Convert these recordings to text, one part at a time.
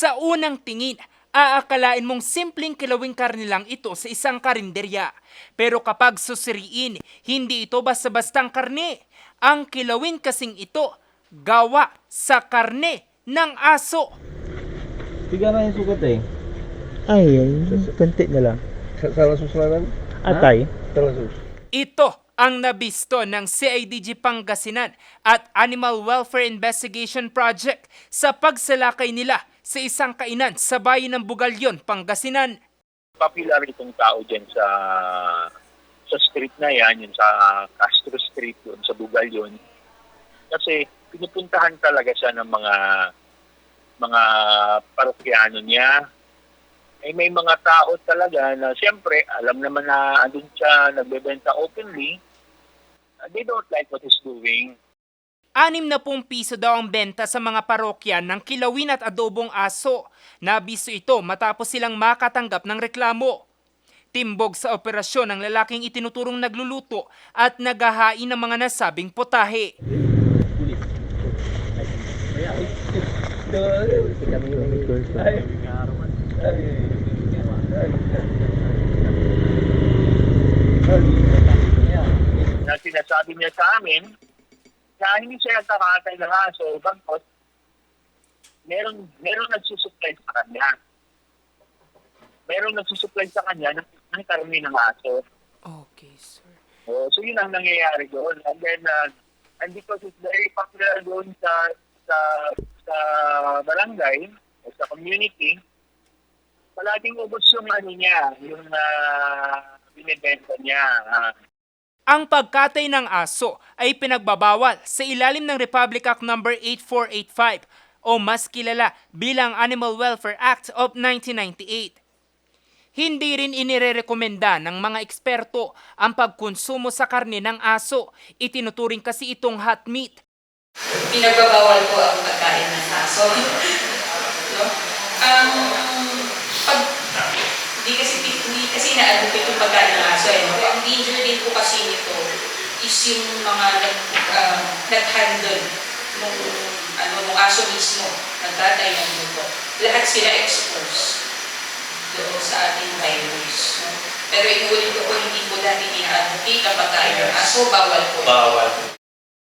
Sa unang tingin, aakalain mong simpleng kilawing karne lang ito sa isang karinderya. Pero kapag susiriin, hindi ito basta-bastang karne. Ang kilawin kasing ito, gawa sa karne ng aso. Tiga na yung sukat eh. Ay, ay, konti na lang. Sa, susunan? Atay. Ito ang nabisto ng CIDG Pangasinan at Animal Welfare Investigation Project sa pagsalakay nila sa isang kainan sa bayan ng Bugalyon, Pangasinan. popular itong tao dyan sa sa street na yan, yun sa Castro Street, yun sa Bugal yun. Kasi pinupuntahan talaga siya ng mga mga parokyano niya. Eh, may mga tao talaga na siyempre, alam naman na andun siya, nagbebenta openly. They don't like what he's doing. Anim na pong piso daw ang benta sa mga parokya ng kilawin at adobong aso. Nabisto ito matapos silang makatanggap ng reklamo. Timbog sa operasyon ng lalaking itinuturong nagluluto at naghahain ng mga nasabing potahe. na niya sa amin na hindi siya nagkakatay ng aso bagkos meron, meron nagsusupply sa kanya. Meron nagsusupply sa kanya ng, ng karne ng aso. Okay, sir. Oh, so yun ang nangyayari doon. And then, uh, and because it's very popular doon sa sa sa barangay, o sa community, palaging ubos yung ano niya, yung uh, binibenta niya. ah. Ang pagkatay ng aso ay pinagbabawal sa ilalim ng Republic Act No. 8485 o mas kilala bilang Animal Welfare Act of 1998. Hindi rin inirerekomenda ng mga eksperto ang pagkonsumo sa karne ng aso. Itinuturing kasi itong hot meat. pinagbabawal po ang pagkain ng aso. no? Um, pag, di kasi, di kasi na-advocate yung pagkain ng aso. Eh, no? Ang danger din po kasi is yung mga nag, um, nag-handle nung, ano, nung aso mismo, nagtatay ng luto. Lahat sila exposed doon sa ating virus. No? Pero inuulit ko po, hindi po dati ina-advocate ang pagkain ng aso, bawal po.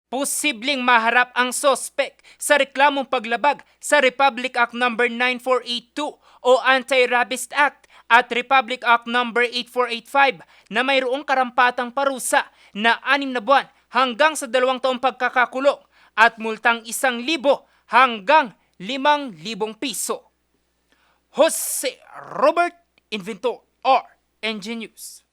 Posibleng maharap ang sospek sa reklamong paglabag sa Republic Act No. 9482 o Anti-Rabies Act at Republic Act No. 8485 na mayroong karampatang parusa na anim na buwan hanggang sa dalawang taong pagkakakulong at multang isang libo hanggang limang libong piso. Jose Robert Inventor, R. NG News.